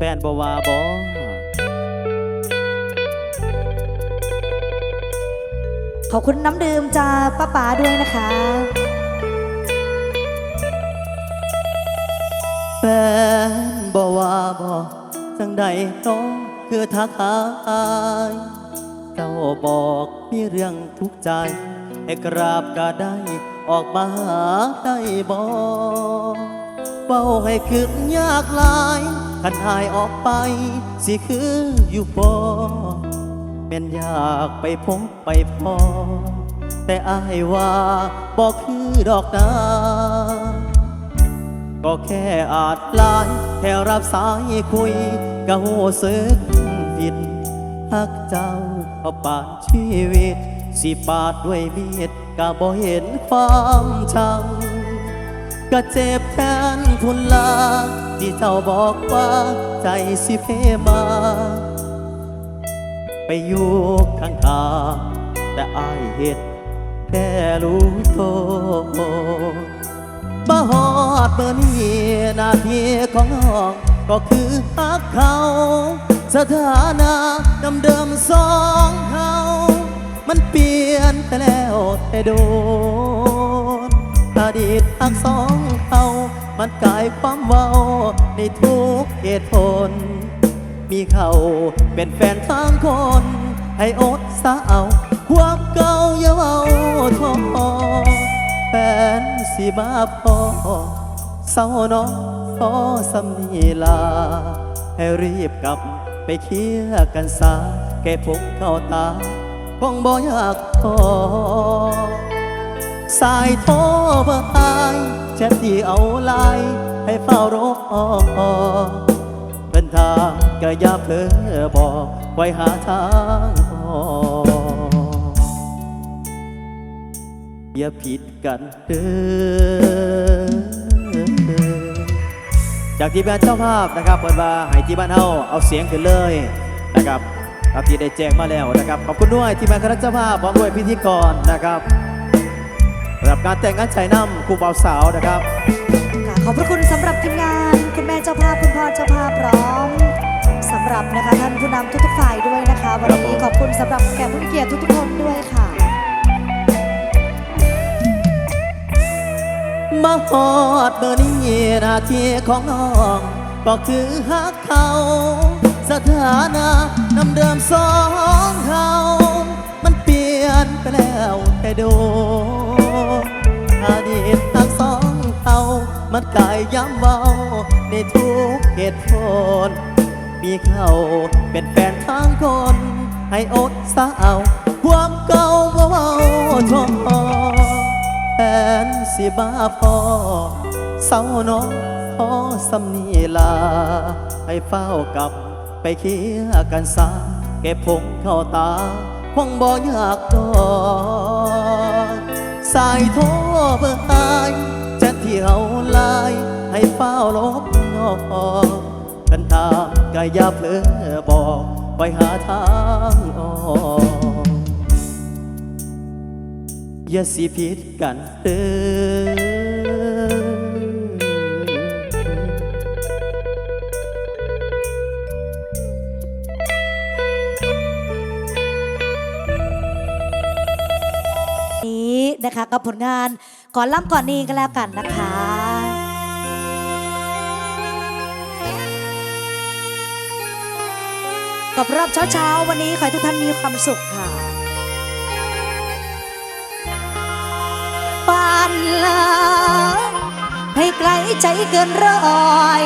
แฟนบ่ว่าบ่ขอบคุณน้ำดื่มจากป้าป๋าด้วยนะคะ แฟนบ่ว่าบ่จังใดน้องคือทักหาอายเจ้าบอกมีเรื่องทุกข์ใจให้กราบก็ได้ออกมาหาได้บ่เป้าให้ขึ้นยากหลาย คันหายออกไป สิคืออยู่บ่แม่นอยากไปพบไปพอ แต่อายว่าบอกคือดอกนาก็แค่อาจลายแค่รับสายคุยก็โหสึกผิดหักเจ้าเอาปาดชีวิต สิปาดด้วยมีดก็บ่เห็นความชัง ก็เจ็บแทนคุณลา ที่เจ้าบอกว่าใจสิเพมา ไปอยู่ข้างทางแต่อายเหตุแค่รู้โทษบ่ฮอดเบอร์นี้นาทีของน้องก็คือฮักเขา สถานะดำเดิมสองเขา มันเปลี่ยนไปแล้วแต่โดน อดีตฮักสองเขามันกลายความเว้าในทุกเหตุผล มีเขาเป็นแฟนทางคน ให้อดสาเอาความเก่าอย่าเอาทอแฟนสิมาพอเศร้าน้องพอสำนีลา ให้รีบกลับไปเคลียร์กันซาแก่ผมเข้าตาคงบ่อยากพอ สายโทรเบอร์ตายแชทที่เอาไลน์ให้เฝ้ารอเป็นทางก็อย่าเพ้อบอกไว้หาทางออกอย่าผิดกันเด้อจากที่แบนเจ้าภาพนะครับเปิดมาให้ที่บ้านเฮาเอาเสียงขึ้นเลยนะครับตาที่ได้แจ้งมาแล้วนะครับขอบคุณด้วยที่แบนคณะเจ้าภาพพร้อมด้วยพิธีกรนะครับ รับการแต่งงานชายน้ำคู่บ่าวสาวนะครับค่ะขอบพระคุณสำหรับทีมงาน คุณแม่เจ้าภาพคุณพ่อเจ้าภาพพร้อมสำหรับนะคะท่านผู้นำทุกๆฝ่ายด้วยนะคะ วันนี้ขอบคุณสำหรับแขกผู้มีเกียรติทุกๆคนด้วยค่ะ มาฮอดเบอร์นี้หน้าที่ของน้องก็คือฮักเขา สถานะนำเดิมสองเขามันเปลี่ยนไปแล้วแต่โดน อดีตทั้งสองเขามันกายย้ำเบาในทุกเหตุผลมีเขาเป็นแฟนทางคน ให้อดสาว ความเก่าเบาชมพอแฟนสิบ้าพอเศร้าน้องพอสำนีลาให้เฝ้ากลับไปเคียกันซาเก็บผมเข้าตาคงบ่อยากดอก สายโทรเบอร์ตายจะเที่ยวไลาย ให้เฝ้าลบงอกกันทางกายาเพลอบอกไปหาทางออกอย่าสิผิดกันเด้อ นี้นะคะ กับผลงานก่อนล่ำก่อนนี้ก็แล้วกันนะคะกับรอบเช้าๆ วันนี้ขอให้ทุกท่านมีความสุขค่ะปานลาให้ไกลใจเกินร้อย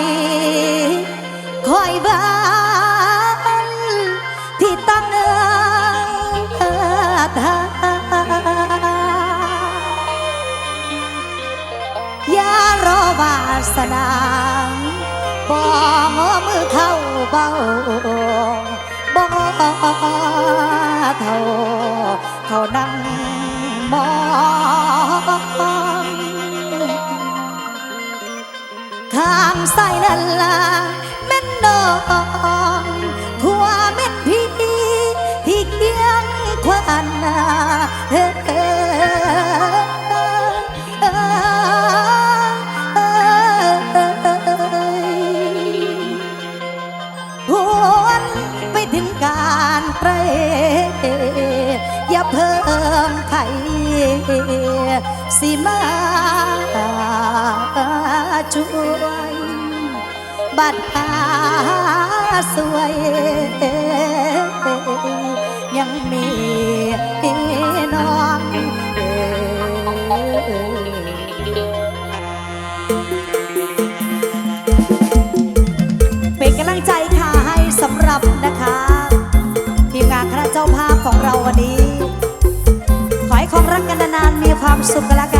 คอยบ้า สนาบ่งอมือเข้าเบาบ่เท่าเขานั่งมองข้างใส่นั่นล่ะแม่นน้อง สิมาช่วยบัดหาสวย ยังมีน้องเป็นกำลังใจค่ะให้สำหรับนะคะ ทีมงานคณะเจ้าภาพของเราวันนี้ สุขลัก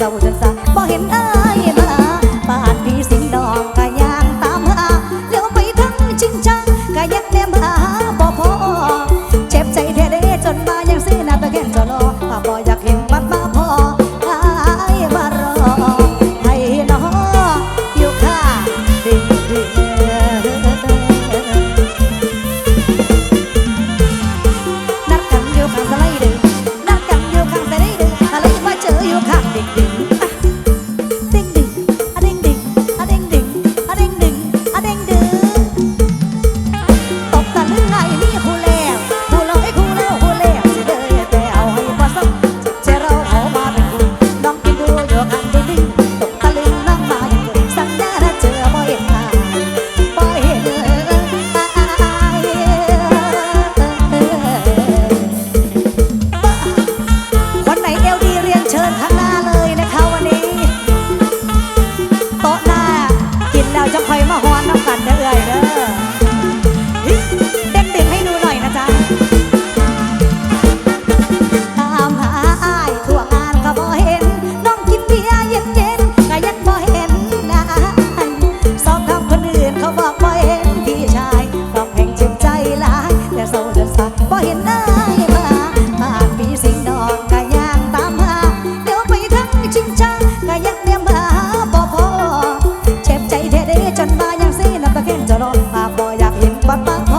esa voz papa.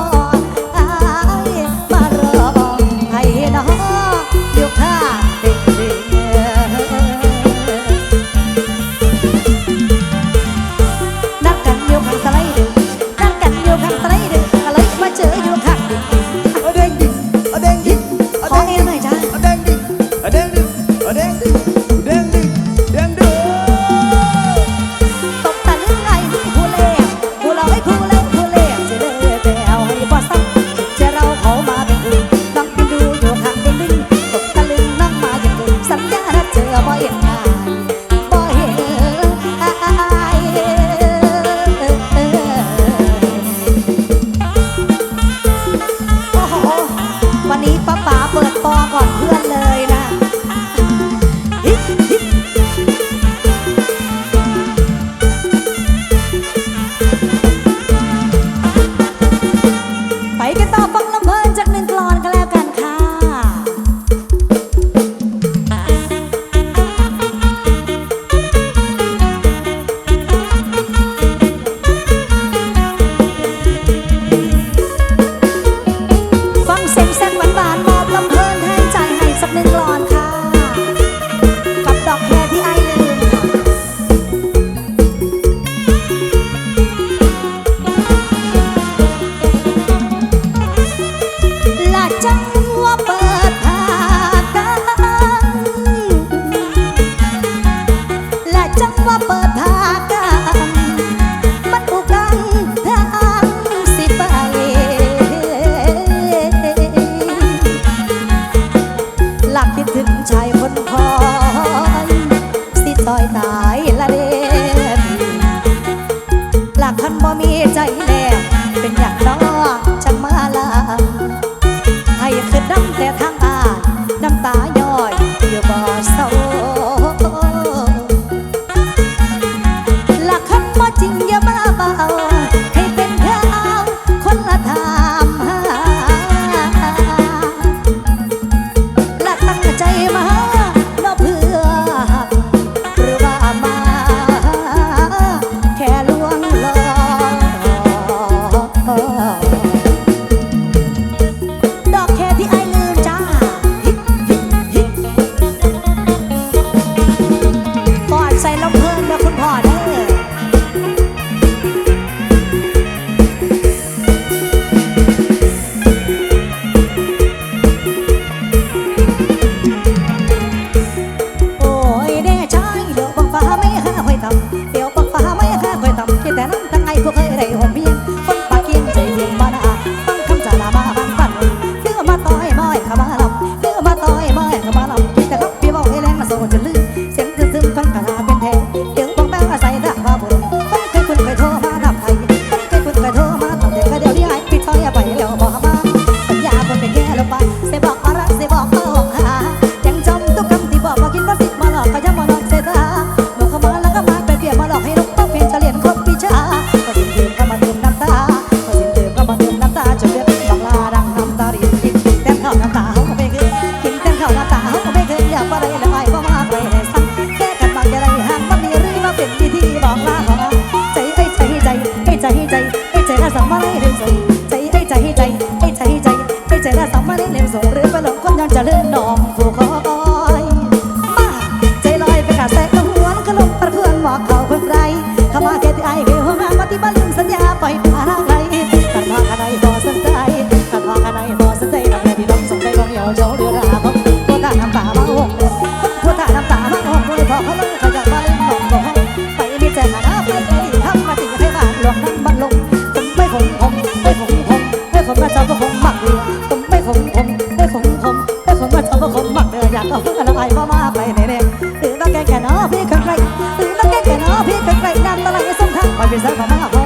คนมันต้องคนมากเดืออยากเอาเพื่อนละไอ้พ่อมาไปแน่ๆตื่นต้งแก่แก่น้อพี่ใครๆตื่นต้งแก่แก่น้อพี่ใครๆน้ำตะไหลส่งทางคอยไปเสิร์ฟมา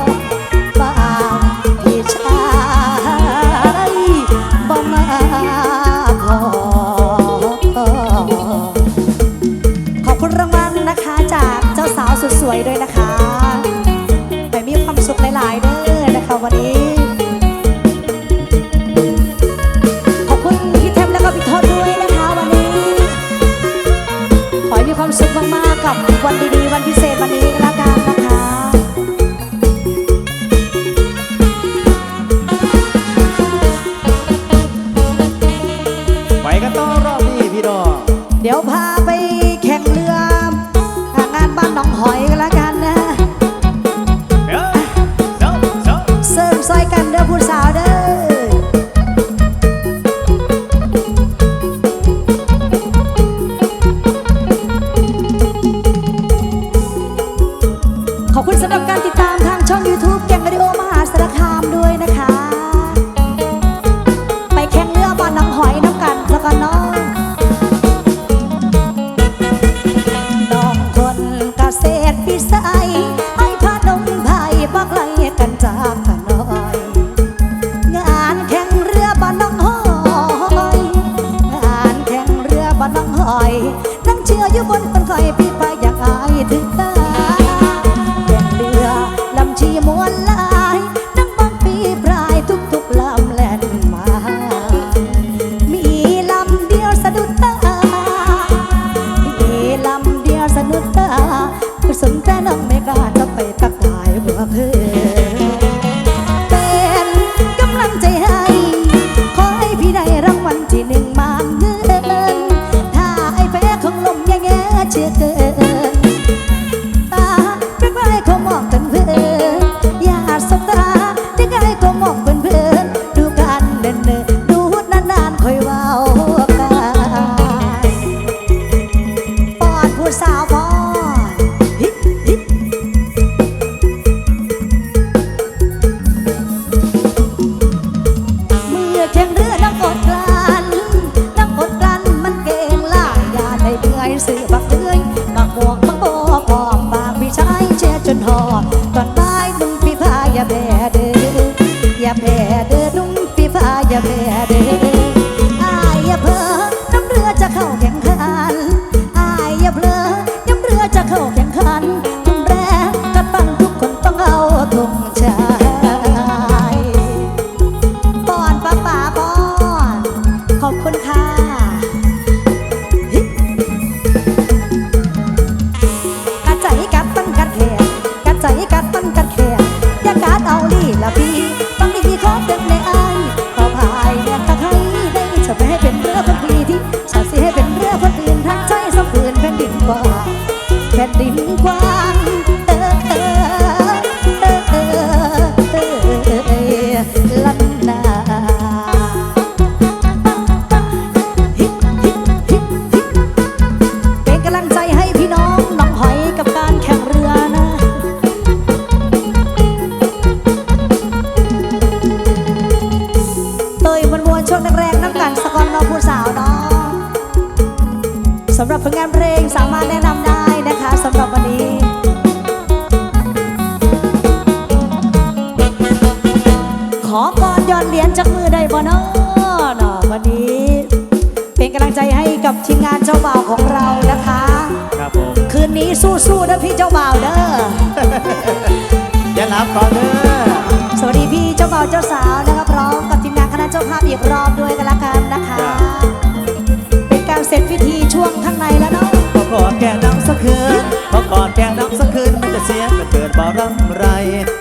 คืนพอกอดแก้น้องสักคืนมันจะเสียงมัเกิดบารำไร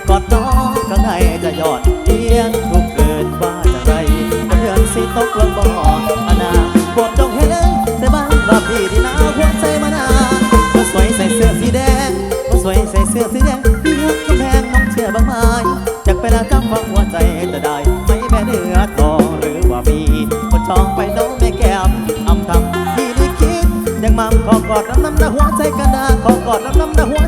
กอดน้องข้ไงจะยอดเทียนทุกเกิดว่าจะไรเพื่อนสิตกลงบ่อ ใจกระดาขอกอดน้ำน้ำหัว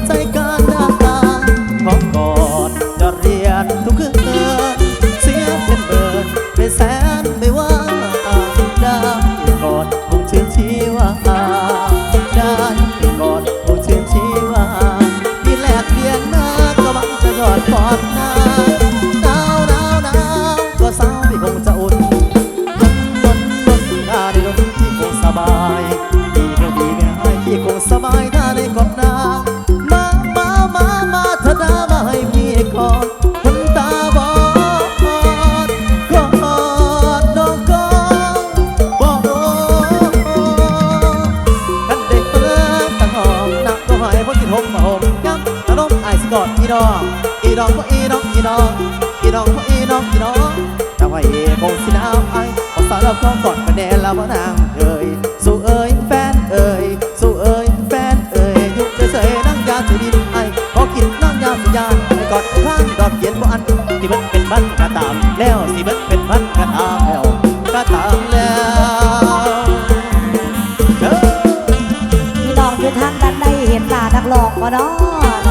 ทางกันได้เห็นตานักหลอกบ่เนอ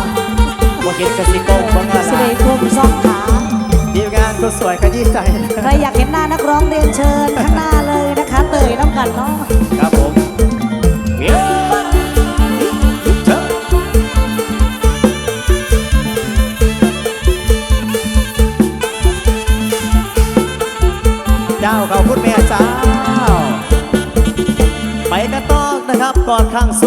นบ่เห็นกสิโกงบ่เงาสิได้ทุ่มซอกขาดีงานก็สวยก็ดีใจใครอยากเห็นหน้านักร้องเรียนเชิญข้างหน้าเลยนะคะเตยน้ำกันเนาะครับผมเมียจ้าขาบคุณแม่เจ้า ไปกระต้อกนะครับกอดข้างส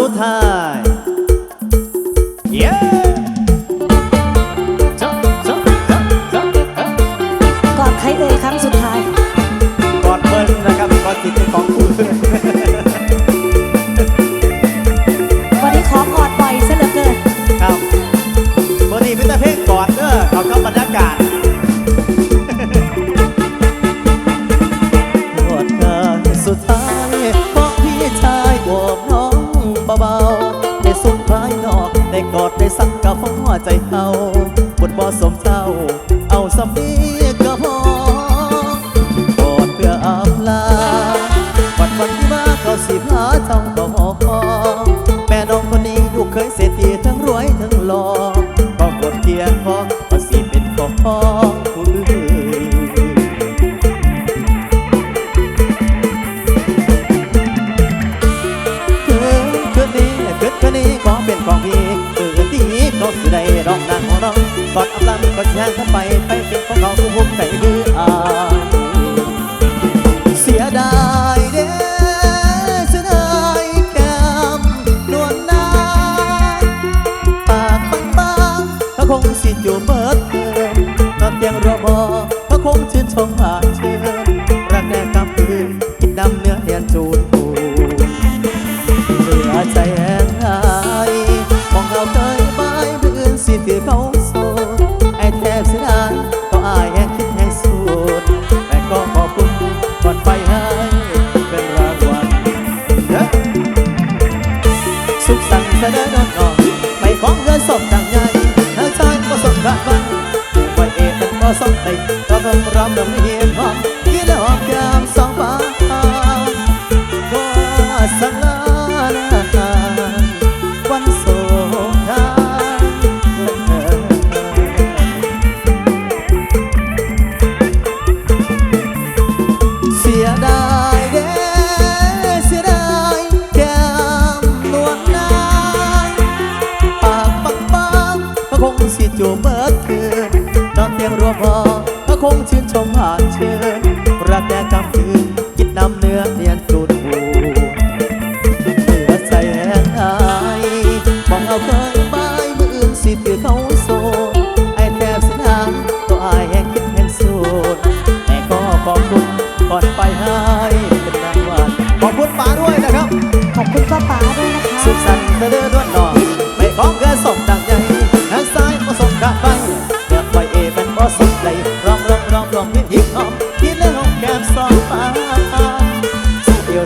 สิทธิ์เป็นของกู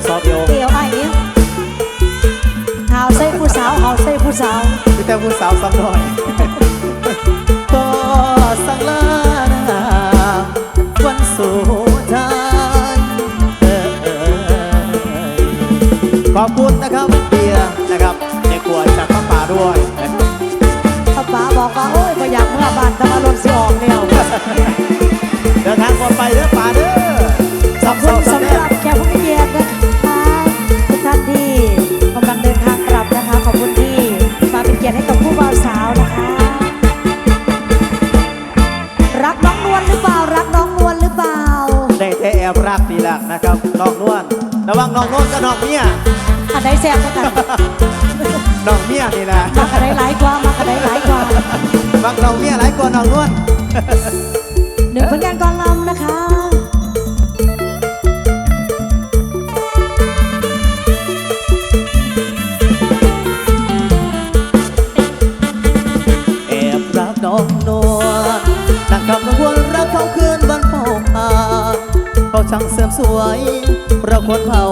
ซอฟโยเดียวไอ้นี้เอาใส่ผู้สาวเอาใส่ผู้สาวพี่แต่ผู้สาวสักหน่อยก็สังลานาวันสุดท้ายขอบคุณนะครับเบียร์นะครับในครัวจากป้าป่าด้วยป้าป่าบอกว่า โอ้ยก็อยากเมื่อบานทำอารมณ์สิออกเนี่ย นะครับนองนวลระวังนองนวลกับนองเมียอันไหนแซ่บกันนองเมียนี่แหละมาอันไหนหลายกว่ามาอันไหนหลายกว่าบางนองเมียหลายกว่านองนวล คนเผา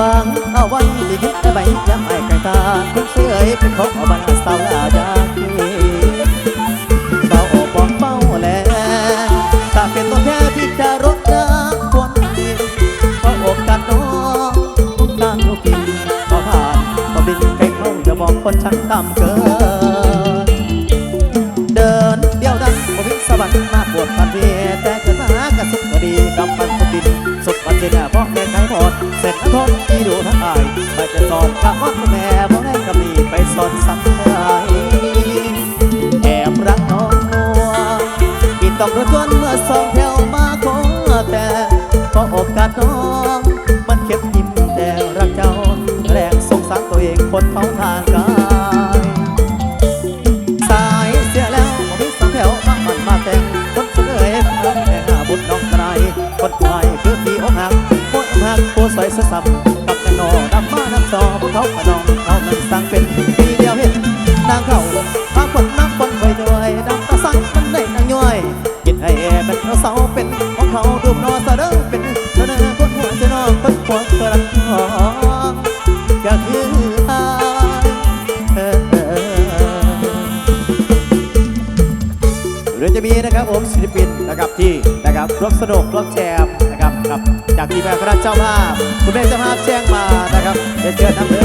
วางเอาไว้ที่คิดแต่ใบย้ำไอ้ไก่ตาคุณเสยเป็นของเอาบันสาวลาดาคีเบาอกบอกเบาแลถ้าเป็นตัวแค่ที่จะรถน้ำควรดินเพราะอกกันน้องทุกทางทุกทีก็ผ่านก็บินไปเข้าจะบอกคนชั้นต่ำเกิน เดินเดียวดังบ่วิสวรรค์มาปวดปันเวีย กาสน้อง มันเข็บยิ้มแต่รักเจ้า แรงสงสารตัวเองคนเผาทางกาย สายเสียแล้วบ่มีสองแถวมามันมาแต่งคนเสนอเพื่อแต่หาบุญน้องกระไรคนควายคือพี่อกหักโคตรหักโคตรสวยสะสับกับแตงโนดำมาน้ำซอพวกเขาขนอง วมสนุกร่วมแจมนะครับกับจากทีมงานคณะเจ้าภาพคุณแม่เจ้าภาพแจ้งมานะครับเรียนเชิญน้ำ